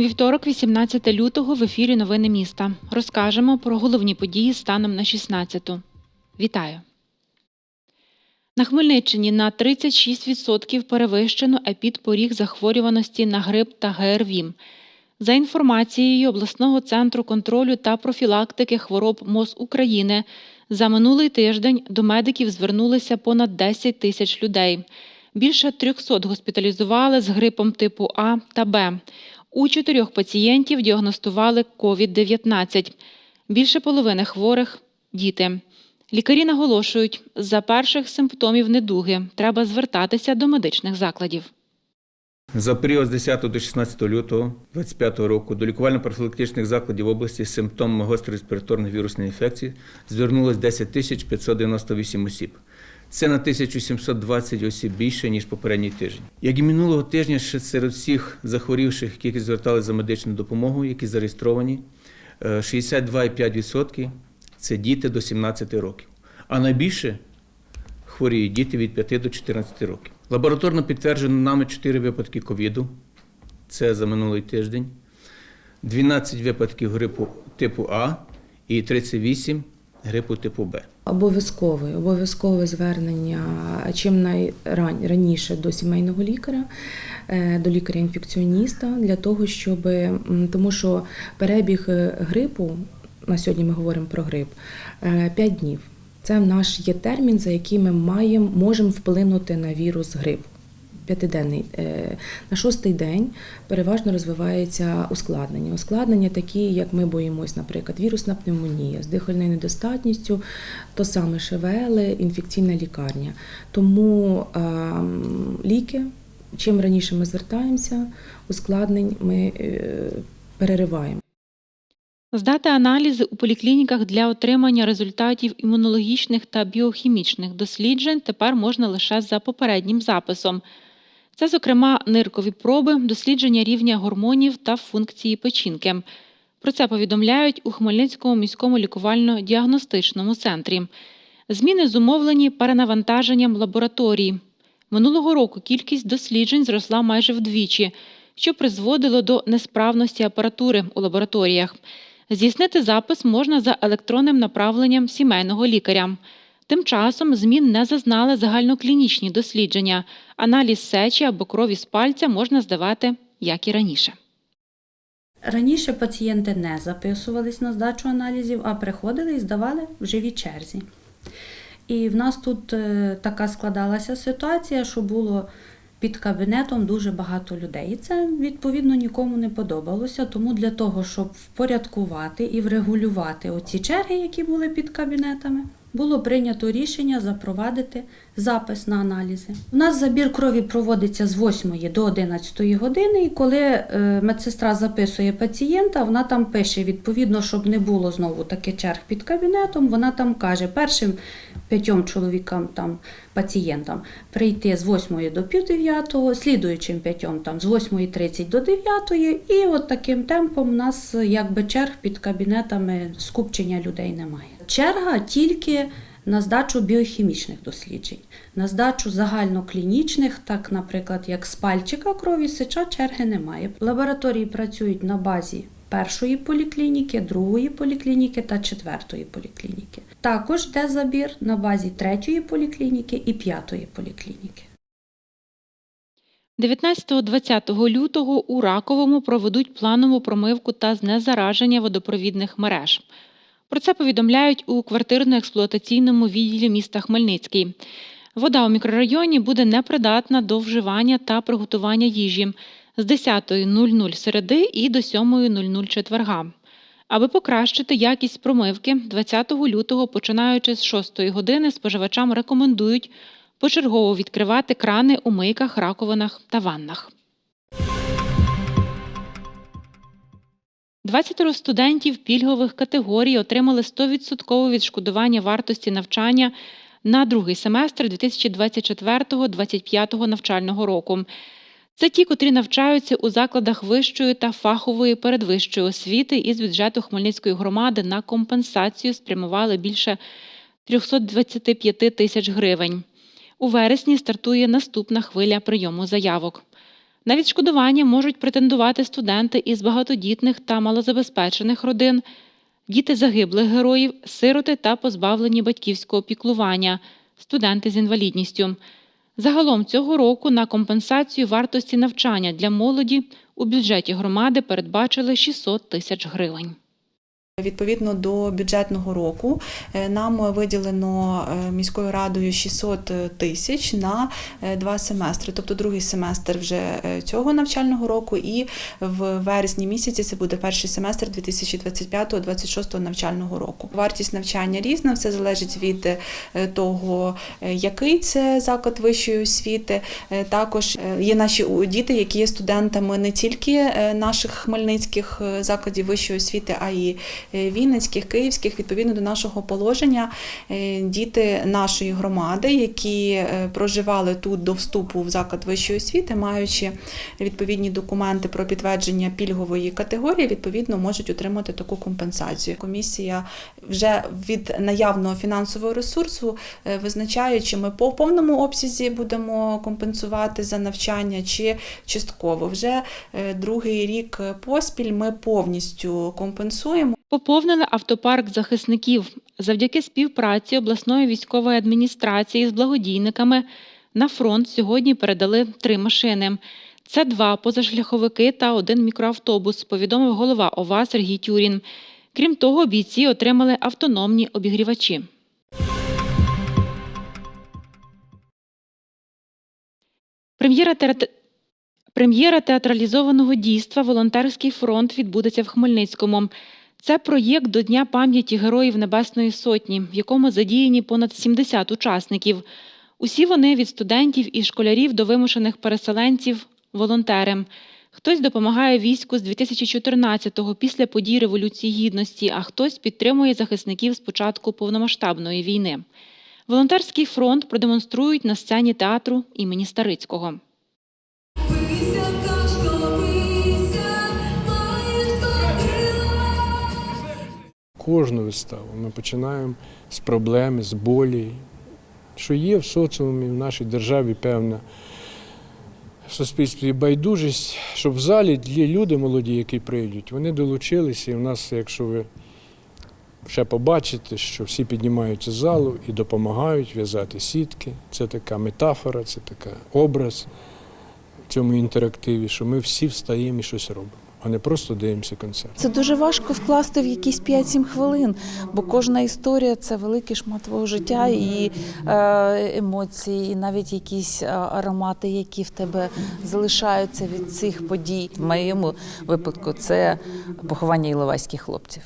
Вівторок, 18 лютого, в ефірі Новини міста. Розкажемо про головні події станом на 16-ту. Вітаю! На Хмельниччині на 36% перевищено епідпоріг захворюваності на грип та ГРВІ. За інформацією обласного центру контролю та профілактики хвороб МОЗ України, за минулий тиждень до медиків звернулися понад 10 тисяч людей. Більше 300 госпіталізували з грипом типу А та Б. У чотирьох пацієнтів діагностували COVID-19. Більше половини хворих діти. Лікарі наголошують, за перших симптомів недуги треба звертатися до медичних закладів. За період з 10 до 16 лютого 2025 року до лікувально-профілактичних закладів області з симптомами гострої респіраторної вірусної інфекції звернулось 10 тисяч 598 осіб. Це на 1720 осіб більше, ніж попередній тиждень. Як і минулого тижня, ще серед всіх захворівших, які зверталися за медичною допомогою, які зареєстровані, е, 62,5% це діти до 17 років. А найбільше хворіють діти від 5 до 14 років. Лабораторно підтверджено нами 4 випадки ковіду. Це за минулий тиждень, 12 випадків грипу типу А і 38 грипу типу Б. Обов'язкове, обов'язкове звернення чим найраніше до сімейного лікаря, е, до лікаря-інфекціоніста, для того, щоб тому що перебіг е, грипу, на сьогодні ми говоримо про грип, 5 днів. Це наш є термін, за який ми маємо, можемо вплинути на вірус грипу. П'ятиденний. Е, На шостий день переважно розвивається ускладнення. Ускладнення такі, як ми боїмось, наприклад, вірусна пневмонія з дихальною недостатністю, то саме ШВЛ, інфекційна лікарня. Тому ем, ліки, чим раніше ми звертаємося, ускладнень ми е, перериваємо. Здати аналізи у поліклініках для отримання результатів імунологічних та біохімічних досліджень тепер можна лише за попереднім записом. Це, зокрема, ниркові проби, дослідження рівня гормонів та функції печінки. Про це повідомляють у Хмельницькому міському лікувально-діагностичному центрі. Зміни зумовлені перенавантаженням лабораторій. Минулого року кількість досліджень зросла майже вдвічі, що призводило до несправності апаратури у лабораторіях. Здійснити запис можна за електронним направленням сімейного лікаря. Тим часом змін не зазнали загальноклінічні дослідження. Аналіз сечі або крові з пальця можна здавати, як і раніше. Раніше пацієнти не записувались на здачу аналізів, а приходили і здавали в живій черзі. І в нас тут е, така складалася ситуація, що було під кабінетом дуже багато людей. І це відповідно нікому не подобалося. Тому для того, щоб впорядкувати і врегулювати оці черги, які були під кабінетами, було прийнято рішення запровадити запис на аналізи. У нас забір крові проводиться з 8 до 11 години, і коли е, медсестра записує пацієнта, вона там пише відповідно, щоб не було знову таки черг під кабінетом. Вона там каже першим п'ятьом чоловікам там пацієнтам прийти з 8 до пів 9, слідуючим п'ятьом там з 8.30 до 9, і от таким темпом у нас якби черг під кабінетами скупчення людей немає. Черга тільки на здачу біохімічних досліджень, на здачу загальноклінічних, так, наприклад, як з пальчика крові сеча черги немає. Лабораторії працюють на базі першої поліклініки, другої поліклініки та четвертої поліклініки. Також йде забір на базі третьої поліклініки і п'ятої поліклініки. 19-20 лютого у Раковому проведуть планову промивку та знезараження водопровідних мереж. Про це повідомляють у квартирно-експлуатаційному відділі міста Хмельницький. Вода у мікрорайоні буде непридатна до вживання та приготування їжі з 10.00 середи і до 7.00 четверга. Аби покращити якість промивки, 20 лютого, починаючи з 6 години, споживачам рекомендують почергово відкривати крани у мийках, раковинах та ваннах. 20 студентів пільгових категорій отримали 100% відшкодування вартості навчання на другий семестр 2024-2025 навчального року. Це ті, котрі навчаються у закладах вищої та фахової передвищої освіти із бюджету Хмельницької громади на компенсацію спрямували більше 325 тисяч гривень. У вересні стартує наступна хвиля прийому заявок. На відшкодування можуть претендувати студенти із багатодітних та малозабезпечених родин, діти загиблих героїв, сироти та позбавлені батьківського піклування, студенти з інвалідністю. Загалом цього року на компенсацію вартості навчання для молоді у бюджеті громади передбачили 600 тисяч гривень. Відповідно до бюджетного року е, нам виділено е, міською радою 600 тисяч на е, два семестри, тобто другий семестр вже е, цього навчального року, і в вересні місяці це буде перший семестр 2025-2026 навчального року. Вартість навчання різна, все залежить від е, того, е, який це заклад вищої освіти. Е, Також е, є наші діти, які є студентами не тільки е, наших хмельницьких е, закладів вищої освіти, а й е, Вінницьких, Київських, відповідно до нашого положення, е, діти нашої громади, які е, проживали тут до вступу в заклад вищої освіти, маючи відповідні документи про підтвердження пільгової категорії, відповідно можуть отримати таку компенсацію. Комісія вже від наявного фінансового ресурсу е, визначає, чи ми по повному обсязі будемо компенсувати за навчання, чи частково. Вже е, другий рік поспіль ми повністю компенсуємо. Поповнили автопарк захисників. Завдяки співпраці обласної військової адміністрації з благодійниками на фронт сьогодні передали три машини. Це два позашляховики та один мікроавтобус, повідомив голова ОВА Сергій Тюрін. Крім того, бійці отримали автономні обігрівачі. Прем'єра театр- Прем'єра театралізованого дійства Волонтерський фронт відбудеться в Хмельницькому. Це проєкт до Дня пам'яті Героїв Небесної Сотні, в якому задіяні понад 70 учасників. Усі вони від студентів і школярів до вимушених переселенців, волонтери. Хтось допомагає війську з 2014-го після подій Революції Гідності, а хтось підтримує захисників з початку повномасштабної війни. Волонтерський фронт продемонструють на сцені театру імені Старицького. Кожну виставу ми починаємо з проблеми, з болі, що є в соціумі, в нашій державі певна в суспільстві байдужість, щоб в залі люди молоді, які прийдуть, вони долучилися. І в нас, якщо ви ще побачите, що всі піднімаються залу і допомагають в'язати сітки. Це така метафора, це така образ в цьому інтерактиві, що ми всі встаємо і щось робимо, а не просто дивимося концерт. Це дуже важко вкласти в якісь 5-7 хвилин, бо кожна історія це великий шмат твого життя і е, емоції, і навіть якісь е, аромати, які в тебе залишаються від цих подій. В моєму випадку це поховання іловайських хлопців.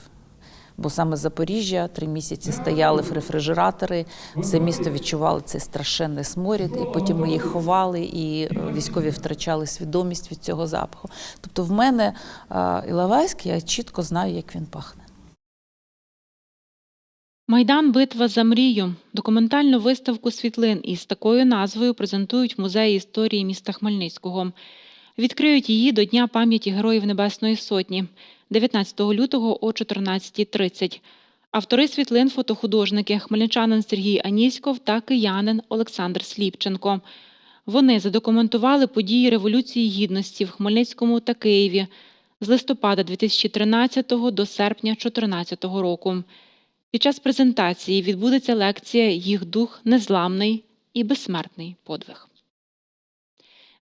Бо саме Запоріжжя три місяці стояли в рефрижератори, все місто відчувало цей страшенний сморід, і потім ми їх ховали, і е, військові втрачали свідомість від цього запаху. Тобто, в мене е, Іловайськ, я чітко знаю, як він пахне. Майдан Битва за мрію. Документальну виставку світлин із такою назвою презентують в музеї історії міста Хмельницького. Відкриють її до Дня пам'яті Героїв Небесної Сотні 19 лютого о 14.30. Автори світлин фотохудожники хмельничанин Сергій Аніськов та киянин Олександр Сліпченко. Вони задокументували події Революції Гідності в Хмельницькому та Києві з листопада 2013 до серпня 2014 року. Під час презентації відбудеться лекція Їх дух незламний і безсмертний подвиг.